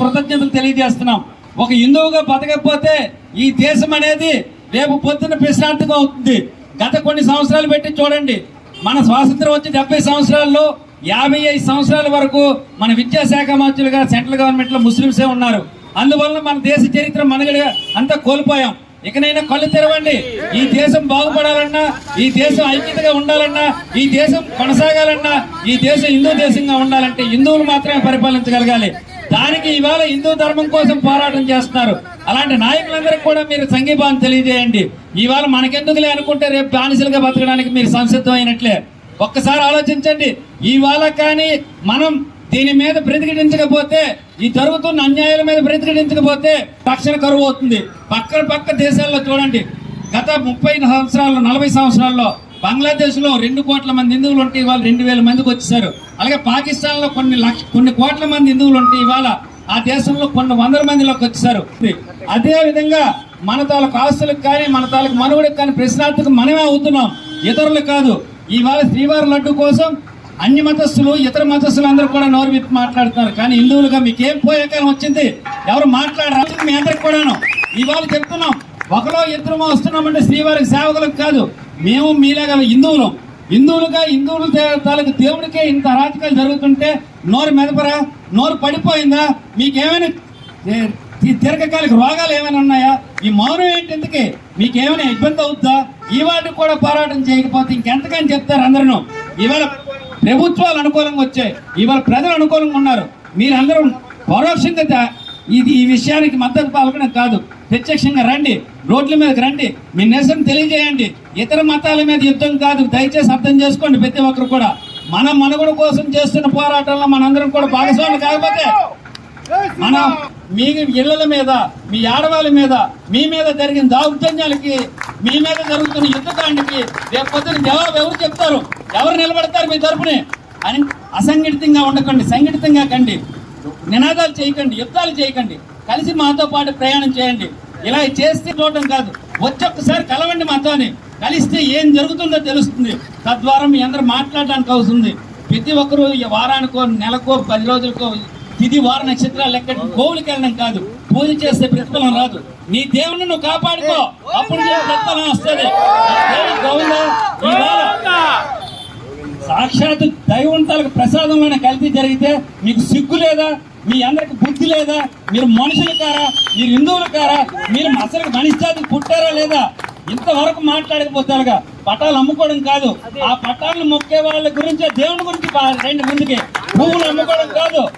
కృతజ్ఞతలు తెలియజేస్తున్నాం. ఒక హిందువుగా బతకపోతే ఈ దేశం అనేది రేపు పొద్దున ప్రశ్నార్థకం అవుతుంది. గత కొన్ని సంవత్సరాలు పెట్టి చూడండి. మన స్వాతంత్రం వచ్చి డెబ్బై సంవత్సరాల్లో యాభై ఐదు సంవత్సరాల వరకు మన విద్యాశాఖ మంత్రులుగా సెంట్రల్ గవర్నమెంట్లో ముస్లింసే ఉన్నారు. అందువల్ల మన దేశ చరిత్ర మనగడిగా అంతా కోల్పోయాం. ఇకనైనా కళ్ళు తెరవండి. ఈ దేశం బాగుపడాలన్నా ఈ దేశం ఐక్యతగా ఉండాలన్నా ఈ దేశం కొనసాగాలన్నా ఈ దేశం హిందూ దేశంగా ఉండాలంటే హిందువులు మాత్రమే పరిపాలించగలగాలి. దానికి ఇవాళ హిందూ ధర్మం కోసం పోరాటం చేస్తున్నారు. అలాంటి నాయకులందరికీ కూడా మీరు సంఘీభావం తెలియజేయండి. ఇవాళ మనకెందుకులే అనుకుంటే రేపు బానిసలుగా బతకడానికి మీరు సంసిద్ధం అయినట్లే ఒక్కసారి ఆలోచించండి. ఇవాళ కానీ మనం దీని మీద ప్రతిఘటించకపోతే ఈ జరుగుతున్న అన్యాయాల మీద ప్రతిఘటించకపోతే రక్షణ కరువు అవుతుంది. పక్కన పక్క దేశాల్లో చూడండి. గత ముప్పై సంవత్సరాల్లో నలభై సంవత్సరాల్లో బంగ్లాదేశ్లో రెండు కోట్ల మంది హిందువులు ఉంటే ఇవాళ రెండు వేల మందికి వచ్చేసారు అలాగే పాకిస్తాన్లో కొన్ని లక్ష కొన్ని కోట్ల మంది హిందువులు ఉంటే ఇవాళ ఆ దేశంలో కొన్ని వందల మందిలోకి వచ్చేసారు అదే విధంగా మన తాలూకు ఆస్తులకు కానీ మన తాలూకు మనుగడకు కానీ ప్రశ్నార్థకు మనమే అవుతున్నాం. ఇతరులు కాదు. ఇవాళ శ్రీవారి లడ్డు కోసం అన్ని మతస్థులు ఇతర మతస్థులు అందరూ కూడా నోరు విప్పి మాట్లాడుతున్నారు. కానీ హిందువులుగా మీకేం పోయేకాలం వచ్చింది? ఎవరు మాట్లాడరా? మీ అందరికి కూడాను. ఇవాళ చెప్తున్నాం. ఒకరో ఇద్దరు వస్తున్నామంటే శ్రీవారికి సేవకులకు కాదు. మేము మీలాగా హిందువులం. హిందువులుగా హిందువులు తాలూకు దేవుడికే ఇంత అరాచకాలు జరుగుతుంటే నోరు మెదపరా? నోరు పడిపోయిందా? మీకేమైనా దీర్ఘకాలిక రోగాలు ఏమైనా ఉన్నాయా? ఈ మౌనం ఏంటి ఇంతకీ? మీకేమైనా ఇబ్బంది అవుద్దా? ఈ వాటికి కూడా పోరాటం చేయకపోతే ఇంకెంతకని చెప్తారు అందరూ? ఇవాళ ప్రభుత్వాలు అనుకూలంగా వచ్చాయి. ఇవాళ ప్రజలు అనుకూలంగా ఉన్నారు. మీరందరూ పరోక్షంగా ఇది ఈ విషయానికి మద్దతు పాల్గొనడం కాదు. ప్రత్యక్షంగా రండి. రోడ్ల మీదకి రండి. మీ నిరసన తెలియజేయండి. ఇతర మతాల మీద యుద్ధం కాదు. దయచేసి అర్థం చేసుకోండి ప్రతి ఒక్కరు కూడా. మన మనుగడ కోసం చేస్తున్న పోరాటంలో మనందరం కూడా భాగస్వామి కాకపోతే మన మీ ఇళ్ళ మీద మీ ఆడవాళ్ళ మీద మీ మీద జరిగిన దౌర్జన్యాలకి మీ మీద జరుగుతున్న యుద్ధకాండకి రేపు పొద్దున జవాబు ఎవరు చెప్తారు? ఎవరు నిలబడతారు మీ తరపునే? అని అసంఘటితంగా ఉండకండి. సంఘటితంగా కండి. నినాదాలు చేయకండి యుద్ధాలు చేయకండి. కలిసి మాతో పాటు ప్రయాణం చేయండి. ఇలా చేస్తే చూడటం కాదు. వచ్చొక్కసారి కలవండి మాతోని కలిస్తే ఏం జరుగుతుందో తెలుస్తుంది. తద్వారా మీ అందరూ మాట్లాడడానికి అవుతుంది. ప్రతి ఒక్కరూ ఈ వారానికో నెలకో పది రోజులకో తిది వార నక్షత్రాలు లెక్క గోవులకి వెళ్ళడం కాదు. పూజ చేస్తే ప్రతిఫలం రాదు. నీ దేవుని నువ్వు కాపాడుకో. అప్పుడు ప్రతిఫలం వస్తుంది. సాక్షాత్ దైవంతాలకు ప్రసాదంలోనే కల్తీ జరిగితే మీకు సిగ్గు లేదా? మీ అందరికి బుద్ధి లేదా? మీరు మనుషులు కారా మీరు హిందువులు కారా మీరు అసలు మనిషి పుట్టారా లేదా? ఇంతవరకు మాట్లాడకపోతారుగా. పటాలు అమ్ముకోవడం కాదు. ఆ పటాలను మొక్కే వాళ్ళ గురించి దేవుని గురించి పా- రండి ముందుకి. పువ్వులు అమ్ముకోవడం కాదు.